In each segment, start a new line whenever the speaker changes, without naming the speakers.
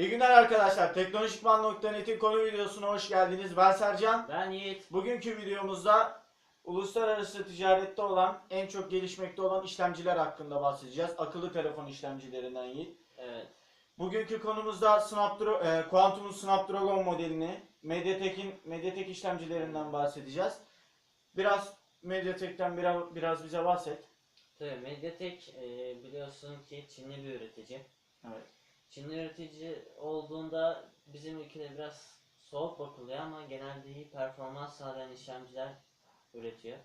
İyi günler arkadaşlar. Teknolojikman.net'in konu videosuna hoş geldiniz. Ben Sercan.
Ben Yiğit.
Bugünkü videomuzda uluslararası ticarette olan, en çok gelişmekte olan işlemciler hakkında bahsedeceğiz. Akıllı telefon işlemcilerinden Yiğit.
Evet.
Bugünkü konumuzda Snapdra e, Quantum'un Snapdragon modelini, Mediatek'in Mediatek işlemcilerinden bahsedeceğiz. Biraz Mediatek'ten biraz, biraz bize bahset.
Tabii Mediatek e, biliyorsun ki Çinli bir üretici.
Evet.
Çinli üretici olduğunda bizim ülkede biraz soğuk bakılıyor ama genelde iyi performans sağlayan işlemciler üretiyor.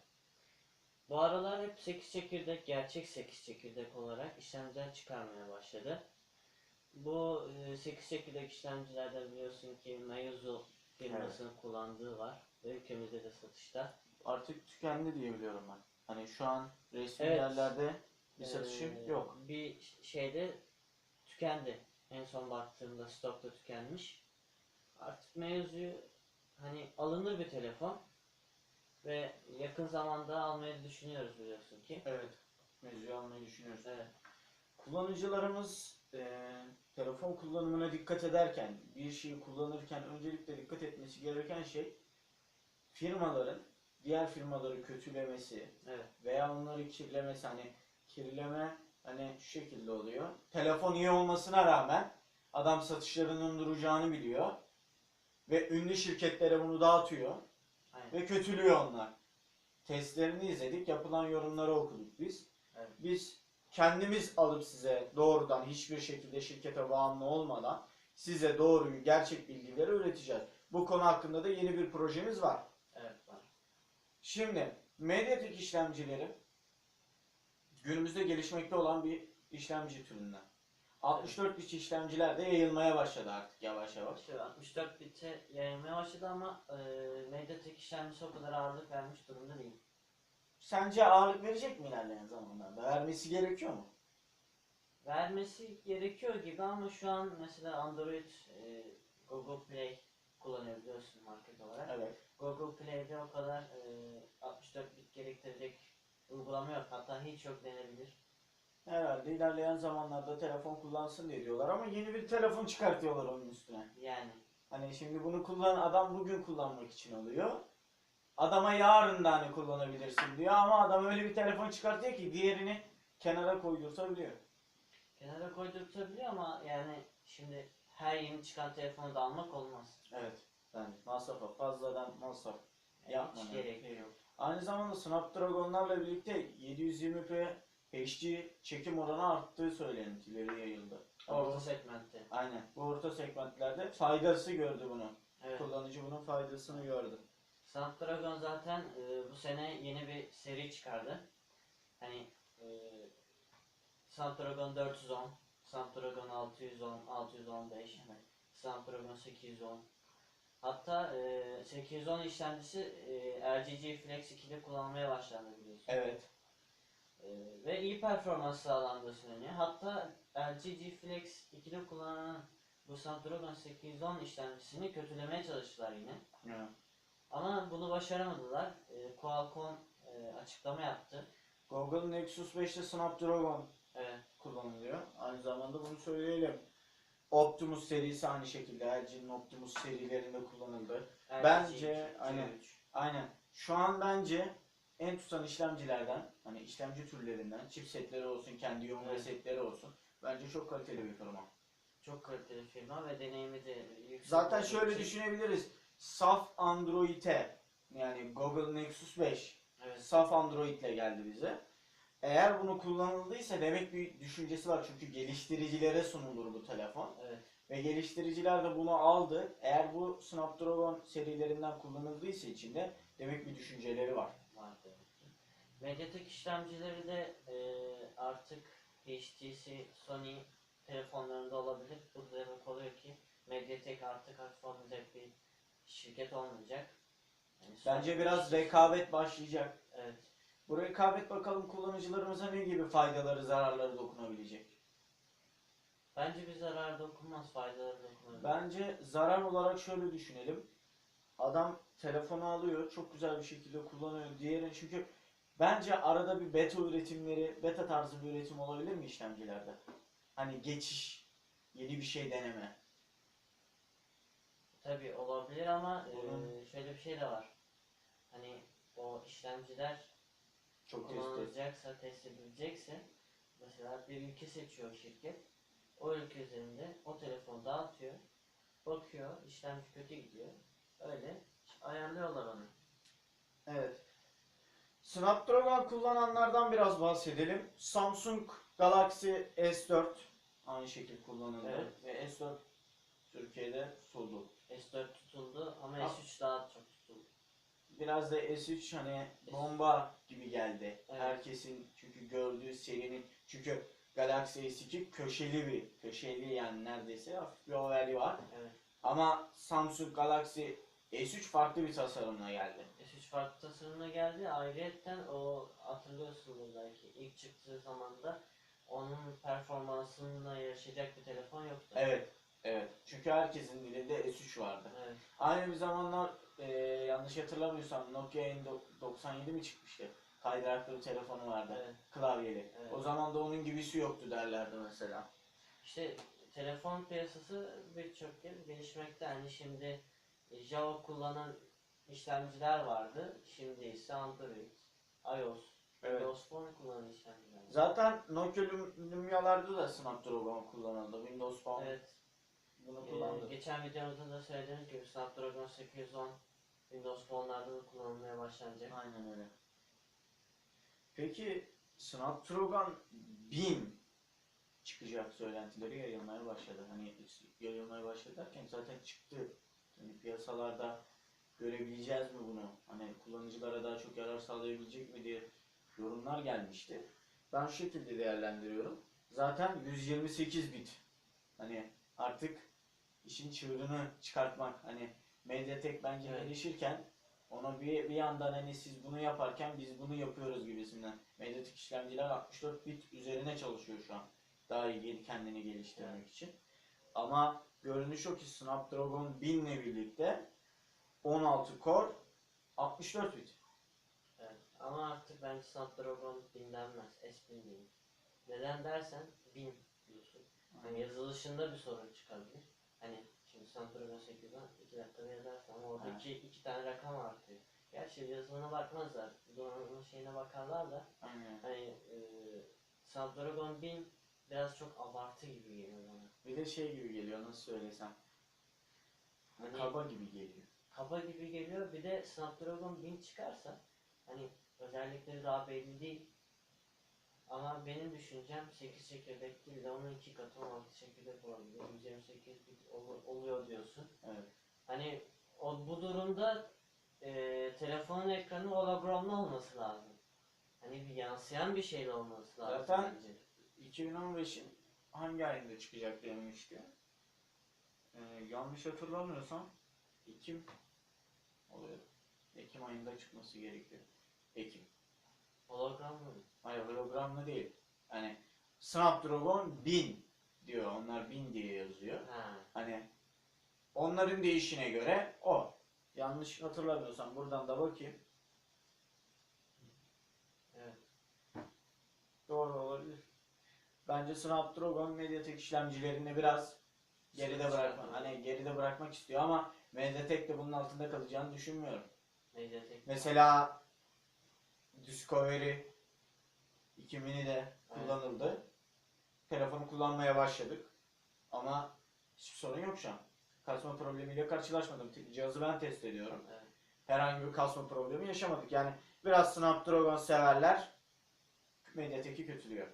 Bu aralar hep 8 çekirdek, gerçek 8 çekirdek olarak işlemciler çıkarmaya başladı. Bu e, 8 çekirdek işlemcilerde biliyorsun ki Meizu firmasının kullandığı var ve ülkemizde de satışta.
Artık tükendi diye biliyorum ben. Hani şu an resmi
Evet.
yerlerde bir satışı
Ee,
yok.
Bir şeyde tükendi. En son baktığımda stokta tükenmiş. Artık mevzuyu hani alınır bir telefon ve yakın zamanda almayı düşünüyoruz biliyorsun ki.
Evet. Mevzuyu almayı düşünüyoruz.
Evet.
Kullanıcılarımız e, telefon kullanımına dikkat ederken, bir şeyi kullanırken öncelikle dikkat etmesi gereken şey firmaların diğer firmaları kötülemesi
Evet.
veya onları kirlemesi hani kirleme hani şu şekilde oluyor. Telefon iyi olmasına rağmen adam satışlarının duracağını biliyor ve ünlü şirketlere bunu dağıtıyor
Aynen.
ve kötülüyor onlar. Testlerini izledik, yapılan yorumları okuduk biz.
Evet.
Biz kendimiz alıp size doğrudan hiçbir şekilde şirkete bağımlı olmadan size doğruyu, gerçek bilgileri üreteceğiz. Bu konu hakkında da yeni bir projemiz var.
Evet var.
Şimdi Mediatek işlemcileri günümüzde gelişmekte olan bir işlemci türünden. 64 bit işlemciler de yayılmaya başladı artık yavaş yavaş.
İşte 64 bite yayılmaya başladı ama e, Mediatek işlemcisi o kadar ağırlık vermiş durumda değil.
Sence ağırlık verecek mi ilerleyen zamanlarda? Vermesi gerekiyor mu?
Vermesi gerekiyor gibi ama şu an mesela Android e, Google Play kullanıyor biliyorsun market olarak.
Evet.
Google Play'de o kadar e, 64 bit gerektirecek uygulama yok. Hatta hiç yok denebilir.
Herhalde ilerleyen zamanlarda telefon kullansın diye diyorlar ama yeni bir telefon çıkartıyorlar onun üstüne.
Yani
Hani şimdi bunu kullanan adam bugün kullanmak için alıyor. Adama yarın da hani kullanabilirsin diyor ama adam öyle bir telefon çıkartıyor ki diğerini kenara koydurtabiliyor.
kenara koydurtabiliyor ama yani şimdi her yeni çıkan telefonu da almak olmaz.
Evet. Yani masrafa fazladan masraf.
Yani hiç gerek yok.
Aynı zamanda Snapdragon'larla birlikte 720p HD çekim oranı arttığı söylentileri yayıldı.
Orta segmentte.
Aynen. Bu orta segmentlerde faydası gördü bunu.
Evet.
Kullanıcı bunun faydasını gördü.
Snapdragon zaten e, bu sene yeni bir seri çıkardı. Hani e, Snapdragon 410, Snapdragon 610, 615, Snapdragon 810. Hatta e, 810 işlemcisi e, RGG Flex 2'de kullanılmaya başlandı biliyorsun.
Evet.
E, ve iyi performans sağlandığı söyleniyor. Hatta LG Flex 2'de kullanılan bu Snapdragon 810 işlemcisini kötülemeye çalıştılar yine.
Evet.
Ama bunu başaramadılar. E, Qualcomm e, açıklama yaptı.
Google Nexus 5'te Snapdragon
Evet.
kullanılıyor. Aynı zamanda bunu söyleyelim. Optimus serisi aynı şekilde LG'nin Optimus serilerinde kullanıldı.
LG
Bence,
2,
aynen.
3.
Aynen. Şu an bence en tutan işlemcilerden, hani işlemci türlerinden, chipsetleri olsun, kendi yön
Evet.
setleri olsun. Bence çok kaliteli bir firma.
Çok kaliteli firma ve deneyimi de yüksek.
Zaten
olduğu
şöyle
için-
düşünebiliriz. Saf Android'e yani Google Nexus 5
Evet.
saf Android ile geldi bize. Eğer bunu kullanıldıysa demek bir düşüncesi var çünkü geliştiricilere sunulur bu telefon.
Evet.
Ve geliştiriciler de bunu aldı. Eğer bu Snapdragon serilerinden kullanıldıysa içinde demek bir düşünceleri var.
Var. Mediatek işlemcileri de e, artık HTC, Sony telefonlarında olabilir. Bu da demek oluyor ki Mediatek artık alınacak bir şirket olmayacak. Yani
Bence biraz rekabet başlayacak.
Evet.
Bu rekabet bakalım kullanıcılarımıza ne gibi faydaları, zararları dokunabilecek.
Bence bir zarar dokunmaz, faydaları dokunur.
Bence zarar olarak şöyle düşünelim. Adam telefonu alıyor, çok güzel bir şekilde kullanıyor. Diğeri çünkü bence arada bir beta üretimleri, beta tarzı bir üretim olabilir mi işlemcilerde? Hani geçiş, yeni bir şey deneme.
Tabii olabilir ama e, şöyle bir şey de var. Hani o işlemciler
Çok
kullanılacaksa, test edilecekse mesela bir ülke seçiyor şirket. O ülke üzerinde o telefonu dağıtıyor. Bakıyor, işlemci kötü gidiyor. Öyle ayarlıyorlar onu.
Evet. Snapdragon kullananlardan biraz bahsedelim. Samsung Galaxy S4 aynı şekil kullanıldı.
Evet.
Ve S4 Türkiye'de tutuldu.
S4 tutuldu ama
Ha.
S3 daha çok.
Biraz da S3 hani bomba gibi geldi.
Evet.
Herkesin çünkü gördüğü serinin çünkü Galaxy S2 köşeli bir köşeli yani neredeyse hafif bir ovali var.
Evet.
Ama Samsung Galaxy S3 farklı bir tasarımla geldi.
S3 farklı tasarımına geldi. Ayrıyetten o hatırlıyorsunuz belki ilk çıktığı zamanda onun performansına yarışacak bir telefon yoktu.
Evet. Evet. Çünkü herkesin dilinde S3 vardı.
Evet.
Aynı bir zamanlar e, yanlış hatırlamıyorsam Nokia N97 mi çıkmıştı? Kaydıraklı bir telefonu vardı.
Evet.
Klavyeli.
Evet.
O zaman da onun gibisi yoktu derlerdi mesela.
İşte telefon piyasası birçok yıl gelişmekte. Yani şimdi Java kullanan işlemciler vardı. Şimdi ise Android, iOS,
Evet.
Windows Phone kullanan işlemciler.
Zaten Nokia Lum- Lumya'larda da Snapdragon kullanıldı. Windows Phone
Evet.
Bunu
Ee,
kullandı.
geçen videomuzda da söylediğimiz gibi Snapdragon 810 Windows Phone'larda da kullanılmaya başlanacak.
Aynen öyle. Peki Snapdragon 1000 çıkacak söylentileri yayılmaya başladı. Hani yayılmaya başladı derken zaten çıktı. Hani piyasalarda görebileceğiz mi bunu? Hani kullanıcılara daha çok yarar sağlayabilecek mi diye yorumlar gelmişti. Ben şu şekilde değerlendiriyorum. Zaten 128 bit. Hani artık işin çığırını çıkartmak. Hani Mediatek bence
Evet.
gelişirken ona bir, bir yandan hani siz bunu yaparken biz bunu yapıyoruz gibisinden. Mediatek işlemciler 64 bit üzerine çalışıyor şu an. Daha iyi kendini geliştirmek için. Ama görünüş o ki Snapdragon 1000 ile birlikte 16 core 64 bit.
Evet. Ama artık bence Snapdragon 1000 denmez. S1000 diyeyim. Neden dersen 1000 diyorsun. Hani yazılışında bir sorun çıkabilir. Hani şimdi Snapdragon 8'den 2 dakikada yazarsın ama oradaki iki tane rakam artıyor. Gerçi yazılımına bakmazlar. Donanımın şeyine bakarlar da
Aynen.
hani e, Snapdragon 1000 biraz çok abartı gibi geliyor bana.
Bir de şey gibi geliyor nasıl söylesem.
Hani-
Kaba gibi geliyor.
Kaba gibi geliyor. Bir de Snapdragon 1000 çıkarsa hani özellikleri daha belli değil. Ama benim düşüncem 8 çekirdek değil de onun 2 katı 16 çekirdek olabilir. 128 bit ol- oluyor diyorsun.
Evet.
Hani o bu durumda e, telefonun ekranı hologramlı olması lazım. Hani bir yansıyan bir şeyle olması lazım
Zaten-
bence.
2015'in hangi ayında çıkacak denmişti? Ee, yanlış hatırlamıyorsam Ekim oluyor. Ekim ayında çıkması gerekiyor. Ekim.
Hologramlı mı?
Hayır hologramlı değil. Yani Snapdragon 1000 diyor. Onlar 1000 diye yazıyor.
Ha.
Hani onların değişine göre o. Yanlış hatırlamıyorsam buradan da bakayım.
Evet.
Doğru olabilir. Bence Snapdragon Mediatek işlemcilerini biraz geride bırakmak. Hani geride bırakmak istiyor ama Mediatek de bunun altında kalacağını düşünmüyorum.
Mediatek.
Mesela Discovery 2 mini de kullanıldı. Telefonu kullanmaya başladık. Ama hiçbir sorun yok şu an. Kasma problemiyle karşılaşmadım. Cihazı ben test ediyorum.
Evet.
Herhangi bir kasma problemi yaşamadık. Yani biraz Snapdragon severler Mediatek'i kötülüyor.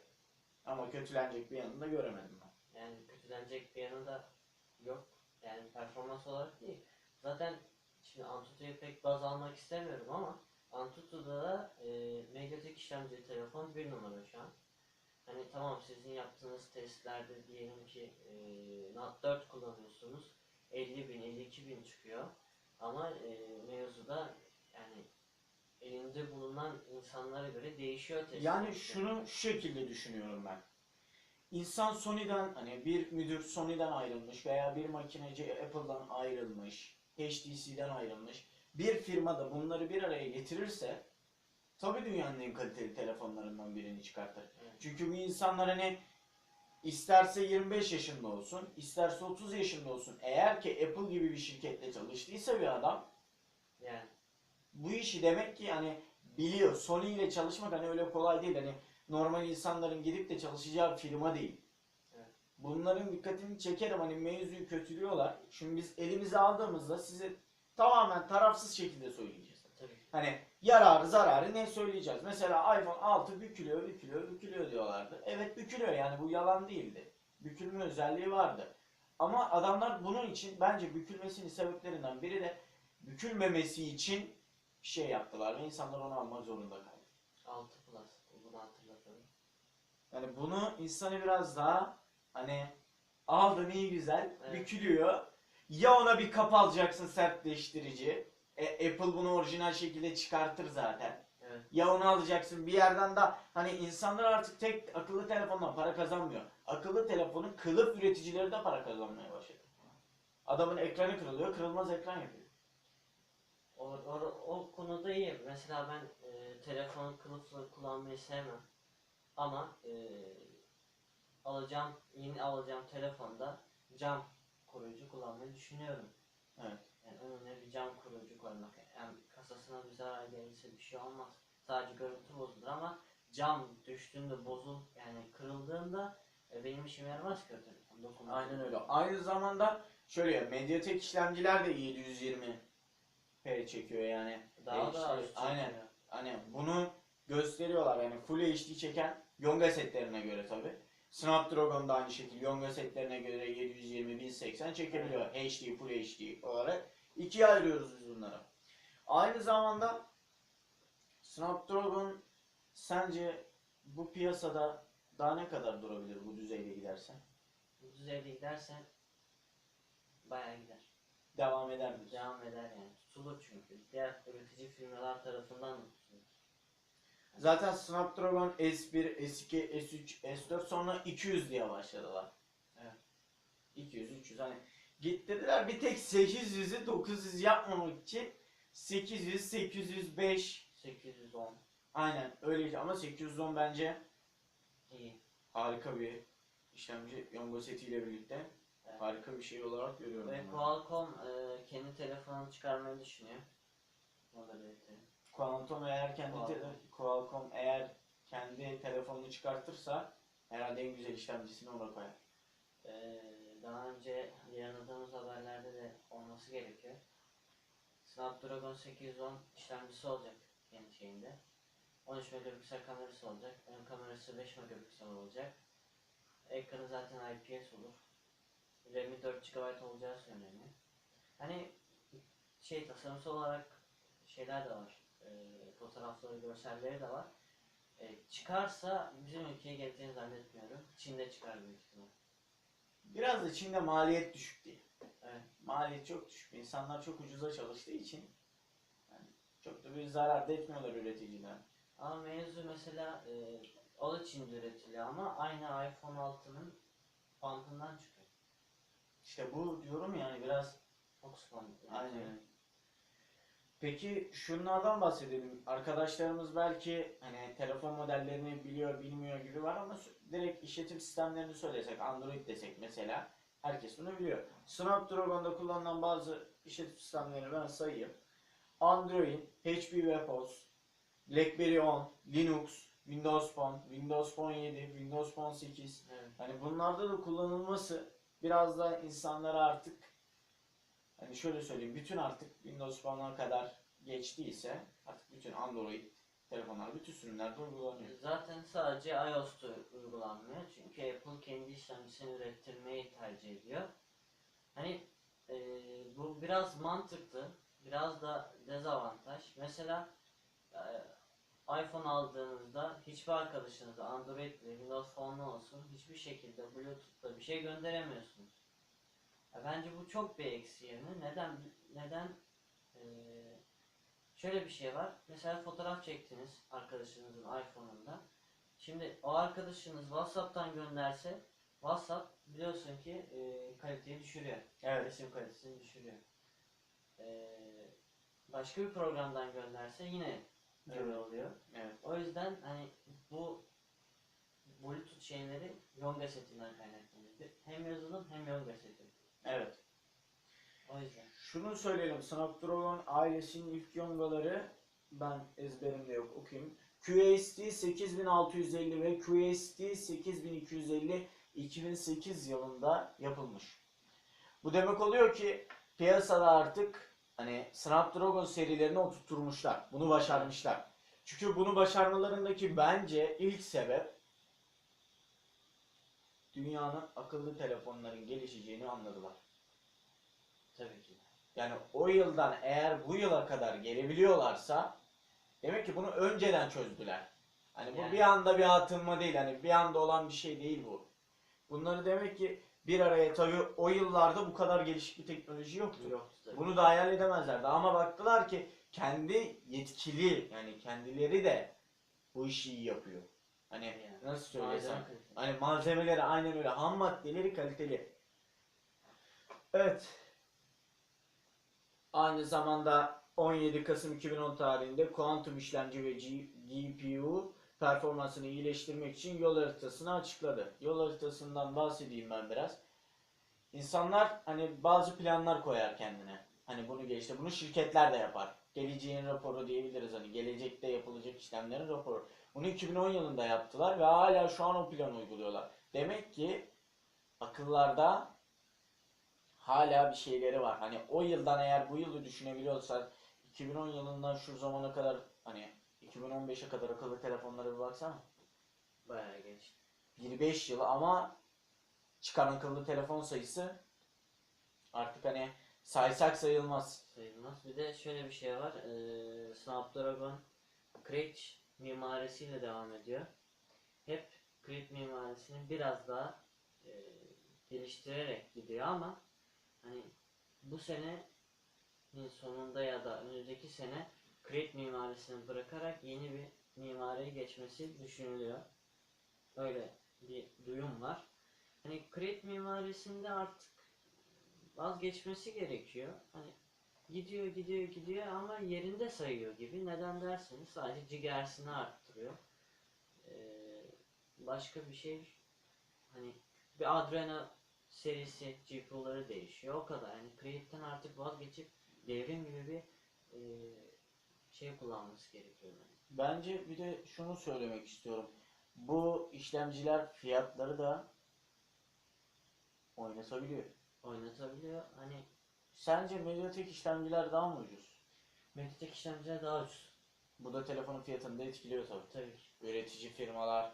Ama kötülenecek bir yanını da göremedim ben.
Yani kötülenecek bir yanı da yok. Yani performans olarak değil. Zaten şimdi Antutu'yu pek baz almak istemiyorum ama Antutu'da da e, Mediatek işlemcili telefon bir numara şu an. Hani tamam sizin yaptığınız testlerde diyelim ki e, Note 4 kullanıyorsunuz. 50 bin, 52 bin çıkıyor. Ama e, mevzuda yani elinde bulunan insanlara göre değişiyor test.
Yani şunu şu şekilde düşünüyorum ben. İnsan Sony'den hani bir müdür Sony'den ayrılmış veya bir makineci Apple'dan ayrılmış, HTC'den ayrılmış. Bir firma da bunları bir araya getirirse tabii dünyanın en kaliteli telefonlarından birini çıkartır.
Evet.
Çünkü bu insanlar hani isterse 25 yaşında olsun, isterse 30 yaşında olsun. Eğer ki Apple gibi bir şirkette çalıştıysa bir adam
Yani
bu işi demek ki hani biliyor. Sony ile çalışmak hani öyle kolay değil. Hani normal insanların gidip de çalışacağı firma değil.
Evet.
Bunların dikkatini çekerim hani mevzuyu kötülüyorlar. Şimdi biz elimize aldığımızda size tamamen tarafsız şekilde söyleyeceğiz.
tabii.
Hani yararı zararı ne söyleyeceğiz? Mesela iPhone 6 bükülüyor, bükülüyor, bükülüyor diyorlardı. Evet bükülüyor yani bu yalan değildi. Bükülme özelliği vardı. Ama adamlar bunun için bence bükülmesinin sebeplerinden biri de bükülmemesi için bir şey yaptılar ve insanlar onu almak zorunda kaldı.
6 Plus. Bunu hatırlatalım.
Yani bunu insanı biraz daha hani aldın iyi güzel
Evet.
bükülüyor. Ya ona bir kap alacaksın sertleştirici. E, Apple bunu orijinal şekilde çıkartır zaten.
Evet.
Ya onu alacaksın bir yerden de hani insanlar artık tek akıllı telefonla para kazanmıyor. Akıllı telefonun kılıf üreticileri de para kazanmaya başladı. Adamın ekranı kırılıyor, kırılmaz ekran yapıyor.
O, o, o konuda iyi. Mesela ben e, telefonu kılıfla kullanmayı sevmem. Ama e, alacağım, yeni alacağım telefonda cam koruyucu kullanmayı düşünüyorum.
Evet.
Yani önüne bir cam koruyucu koymak. Yani kasasına bir zarar gelirse bir şey olmaz. Sadece görüntü bozulur ama cam düştüğünde bozul yani kırıldığında e, benim işime yaramaz ki. Dokunmak.
Aynen öyle. Aynı zamanda şöyle ya Mediatek işlemciler de 720p çekiyor yani.
Daha da
aynen. Hani bunu gösteriyorlar yani Full HD çeken Yonga setlerine göre tabi. Snapdragon da aynı şekilde Yonga setlerine göre 720 1080 çekebiliyor. HD, Full HD olarak. İkiye ayırıyoruz biz bunları. Aynı zamanda Snapdragon sence bu piyasada daha ne kadar durabilir bu düzeyde giderse?
Bu düzeyde gidersen bayağı gider.
Devam eder mi?
Devam eder yani. Tutulur çünkü. Diğer üretici firmalar tarafından.
Zaten Snapdragon S1, S2, S3, S4 sonra 200 diye başladılar.
Evet.
200, 300 hani gittirdiler bir tek 800'ü 900 yapmamak için 800, 805
810
aynen öyleydi ama 810 bence
iyi.
harika bir işlemci Yongo setiyle birlikte
Evet.
harika bir şey olarak görüyorum.
Ve
bunu.
Qualcomm e, kendi telefonunu çıkarmayı düşünüyor. Da belirtelim.
Qualcomm eğer kendi
Qualcomm.
te- Qualcomm eğer kendi telefonunu çıkartırsa herhalde en güzel işlemcisini ona koyar.
E, daha önce yanıldığımız haberlerde de olması gerekiyor. Snapdragon 810 işlemcisi olacak kendi şeyinde. 13 megapiksel kamerası olacak. Ön kamerası 5 megapiksel olacak. Ekranı zaten IPS olur. RAM'i 4 GB olacağı söyleniyor. Hani şey tasarımsal olarak şeyler de var. E, fotoğrafları, görselleri de var. E, çıkarsa bizim ülkeye geleceğini zannetmiyorum. Çin'de çıkar büyük ihtimal.
Biraz da Çin'de maliyet düşük diye.
Evet.
Maliyet çok düşük. İnsanlar çok ucuza çalıştığı için yani çok da bir zarar da etmiyorlar üreticiden.
Ama mevzu mesela e, o da Çin'de üretiliyor ama aynı iPhone 6'nın bantından çıkıyor.
İşte bu diyorum yani biraz
Foxconn.
aynen. Peki şunlardan bahsedelim. Arkadaşlarımız belki hani telefon modellerini biliyor bilmiyor gibi var ama direkt işletim sistemlerini söylesek Android desek mesela herkes bunu biliyor. Snapdragon'da kullanılan bazı işletim sistemlerini ben sayayım. Android, HP WebOS, BlackBerry 10, Linux, Windows Phone, Windows Phone 7, Windows Phone 8.
Evet.
Hani bunlarda da kullanılması biraz da insanlara artık hani şöyle söyleyeyim bütün artık Windows Phone'a kadar geçtiyse artık bütün Android telefonlar bütün sürümlerde uygulanıyor.
Zaten sadece iOS'ta uygulanmıyor. Çünkü Apple kendi işlemcisini ürettirmeyi tercih ediyor. Hani e, bu biraz mantıklı, biraz da dezavantaj. Mesela e, iPhone aldığınızda hiçbir arkadaşınıza Android ile Windows Phone'lu olsun hiçbir şekilde Bluetooth'ta bir şey gönderemiyorsunuz. Ya bence bu çok bir eksi yerine. Neden? Neden? E, şöyle bir şey var. Mesela fotoğraf çektiniz arkadaşınızın iPhone'unda. Şimdi o arkadaşınız WhatsApp'tan gönderse WhatsApp biliyorsun ki e, kaliteyi düşürüyor.
Evet.
Resim kalitesini düşürüyor. E, başka bir programdan gönderse yine böyle
Evet.
oluyor.
Evet.
O yüzden hani bu Bluetooth şeyleri Yonga setinden kaynaklanıyor. Hem yazılım hem Yonga seti.
Evet.
O yüzden.
Şunu söyleyelim. Snapdragon ailesinin ilk yongaları ben ezberimde yok okuyayım. QST 8650 ve QST 8250 2008 yılında yapılmış. Bu demek oluyor ki piyasada artık hani Snapdragon serilerini oturtmuşlar. Bunu başarmışlar. Çünkü bunu başarmalarındaki bence ilk sebep dünyanın akıllı telefonların gelişeceğini anladılar.
Tabii ki.
Yani o yıldan eğer bu yıla kadar gelebiliyorlarsa demek ki bunu önceden çözdüler. Hani bu
Yani.
bir anda bir atılma değil. Hani bir anda olan bir şey değil bu. Bunları demek ki bir araya tabii o yıllarda bu kadar gelişik bir teknoloji yoktu.
Yoktu tabii.
Bunu da hayal edemezlerdi ama baktılar ki kendi yetkili yani kendileri de bu işi iyi yapıyor. Hani nasıl söylesem. Hani malzemeleri aynen öyle. Ham maddeleri kaliteli. Evet. Aynı zamanda 17 Kasım 2010 tarihinde kuantum işlemci ve GPU performansını iyileştirmek için yol haritasını açıkladı. Yol haritasından bahsedeyim ben biraz. İnsanlar hani bazı planlar koyar kendine. Hani bunu geliştir. Bunu şirketler de yapar. Geleceğin raporu diyebiliriz. Hani gelecekte yapılacak işlemlerin raporu. Bunu 2010 yılında yaptılar ve hala şu an o planı uyguluyorlar. Demek ki akıllarda hala bir şeyleri var. Hani o yıldan eğer bu yılı düşünebiliyorsak 2010 yılından şu zamana kadar hani 2015'e kadar akıllı telefonlara bir baksana.
Bayağı gelişti.
25 yıl ama çıkan akıllı telefon sayısı artık hani saysak sayılmaz.
sayılmaz. Bir de şöyle bir şey var. Ee, Snapdragon Crate mimarisiyle devam ediyor. Hep Crate mimarisini biraz daha e, geliştirerek gidiyor ama hani bu senenin sonunda ya da önümüzdeki sene Crate mimarisini bırakarak yeni bir mimariye geçmesi düşünülüyor. Öyle bir duyum var. Hani Crate mimarisinde artık vazgeçmesi gerekiyor. Hani gidiyor gidiyor gidiyor ama yerinde sayıyor gibi. Neden derseniz sadece cigersini arttırıyor. Ee, başka bir şey hani bir Adreno serisi GPU'ları değişiyor. O kadar. Yani Create'den artık vazgeçip devrim gibi bir e, şey kullanması gerekiyor. Yani.
Bence bir de şunu söylemek istiyorum. Bu işlemciler fiyatları da oynatabiliyor.
Oynatabiliyor. Hani
Sence Mediatek işlemciler daha mı ucuz?
Mediatek işlemciler daha ucuz.
Bu da telefonun fiyatını da etkiliyor tabii.
Tabii.
Üretici firmalar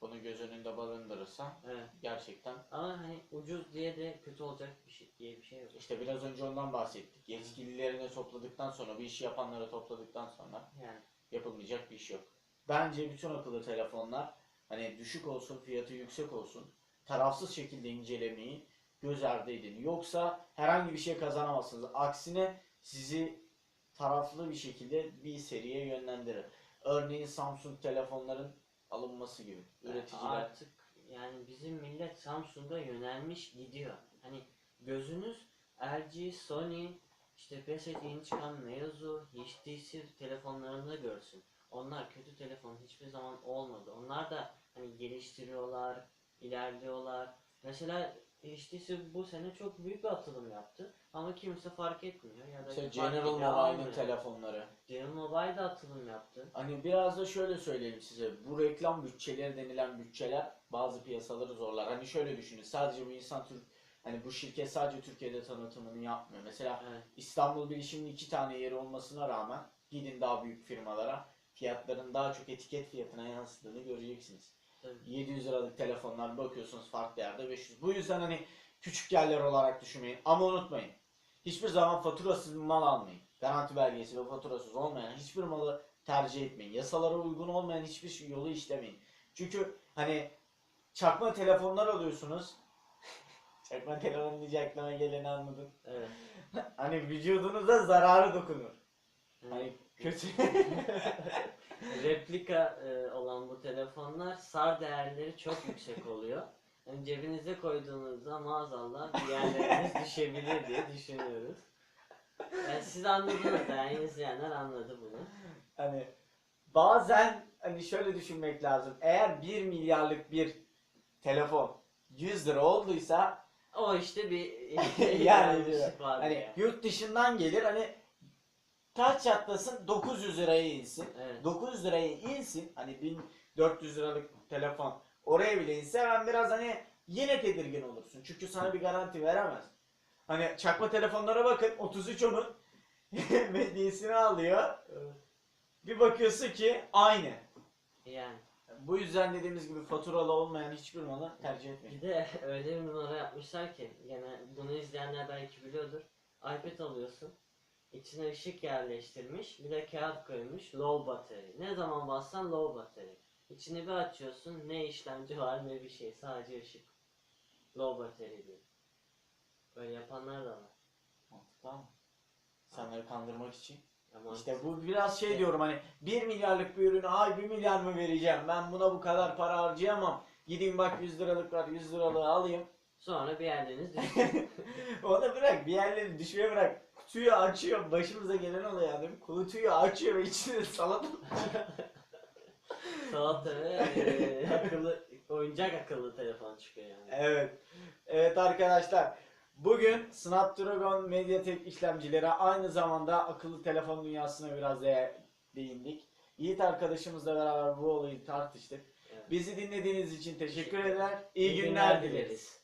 bunu göz önünde barındırırsa
Evet.
gerçekten
Ama hani ucuz diye de kötü olacak bir şey diye bir şey yok.
işte biraz önce ondan bahsettik. Yetkililerini topladıktan sonra, bir işi yapanları topladıktan sonra
Yani
yapılmayacak bir iş yok. Bence bütün akıllı telefonlar hani düşük olsun, fiyatı yüksek olsun, tarafsız şekilde incelemeyi göz ardı edin. Yoksa herhangi bir şey kazanamazsınız. Aksine sizi taraflı bir şekilde bir seriye yönlendirir. Örneğin Samsung telefonların alınması gibi. Üreticiler
Artık yani bizim millet Samsung'a yönelmiş gidiyor. Hani gözünüz LG, Sony, işte PSC yeni çıkan Meizu, HTC telefonlarında görsün. Onlar kötü telefon hiçbir zaman olmadı. Onlar da hani geliştiriyorlar, ilerliyorlar. Mesela HTC bu sene çok büyük bir atılım yaptı. Ama kimse fark etmiyor. Ya da
işte
fark
General
ediyor,
Mobile'ın
almıyor.
telefonları.
General Mobile de atılım yaptı.
Hani biraz da şöyle söyleyeyim size. Bu reklam bütçeleri denilen bütçeler bazı piyasaları zorlar. Hani şöyle düşünün. Sadece bu insan Türk hani bu şirket sadece Türkiye'de tanıtımını yapmıyor. Mesela
Evet.
İstanbul Bilişim'in iki tane yeri olmasına rağmen gidin daha büyük firmalara fiyatların daha çok etiket fiyatına yansıdığını göreceksiniz.
Tabii.
700 liralık telefonlar bakıyorsunuz farklı yerde 500. Bu yüzden hani küçük yerler olarak düşünmeyin. Ama unutmayın. Hiçbir zaman faturasız bir mal almayın. Garanti belgesi ve faturasız olmayan hiçbir malı tercih etmeyin. Yasalara uygun olmayan hiçbir şey- yolu işlemeyin. Çünkü hani çakma telefonlar alıyorsunuz. çakma telefon deyince aklıma geleni anladın.
Evet.
Hani vücudunuza zararı dokunur. Hani kötü.
Replika e, olan bu telefonlar SAR değerleri çok yüksek oluyor. Yani cebinize koyduğunuzda maazallah bir yerleriniz düşebilir diye düşünüyoruz. Yani siz anladınız da yani izleyenler anladı bunu.
hani bazen hani şöyle düşünmek lazım. Eğer 1 milyarlık bir telefon 100 lira olduysa
O işte bir
Yani
var
hani yurt dışından gelir hani taç çatlasın 900 liraya insin.
Evet.
900 liraya insin hani 1400 liralık telefon oraya bile inse ben biraz hani yine tedirgin olursun. Çünkü sana bir garanti veremez. Hani çakma telefonlara bakın 33 onun medyasını alıyor. Bir bakıyorsun ki aynı.
Yani.
Bu yüzden dediğimiz gibi faturalı olmayan hiçbir malı tercih etmeyin.
Bir de öyle bir numara yapmışlar ki gene bunu izleyenler belki biliyordur. iPad alıyorsun. İçine ışık yerleştirmiş. Bir de kağıt koymuş. Low battery. Ne zaman bassan low battery. İçini bir açıyorsun. Ne işlemci var ne bir şey. Sadece ışık. Low battery diyor. Böyle yapanlar da var.
Mantıklı ama. İnsanları kandırmak için.
Ama
İşte bu biraz şey diyorum hani 1 milyarlık bir ürünü ay 1 milyar mı vereceğim ben buna bu kadar para harcayamam. Gideyim bak 100 liralık var 100 liralığı alayım.
sonra bir yerleriniz düşüyor.
Onu bırak bir yerleri düşmeye bırak. Kutuyu açıyor başımıza gelen oluyor yani. Kutuyu açıyor ve içinde salata.
Salata ve eee, akıllı, oyuncak akıllı telefon çıkıyor yani.
evet. Evet arkadaşlar. Bugün Snapdragon Mediatek işlemcilere aynı zamanda akıllı telefon dünyasına biraz de değindik. Yiğit arkadaşımızla beraber bu olayı tartıştık.
Evet.
Bizi dinlediğiniz için teşekkür
Teşekkür
eder. İyi,
İyi
günler,
günler
dileriz.
dileriz.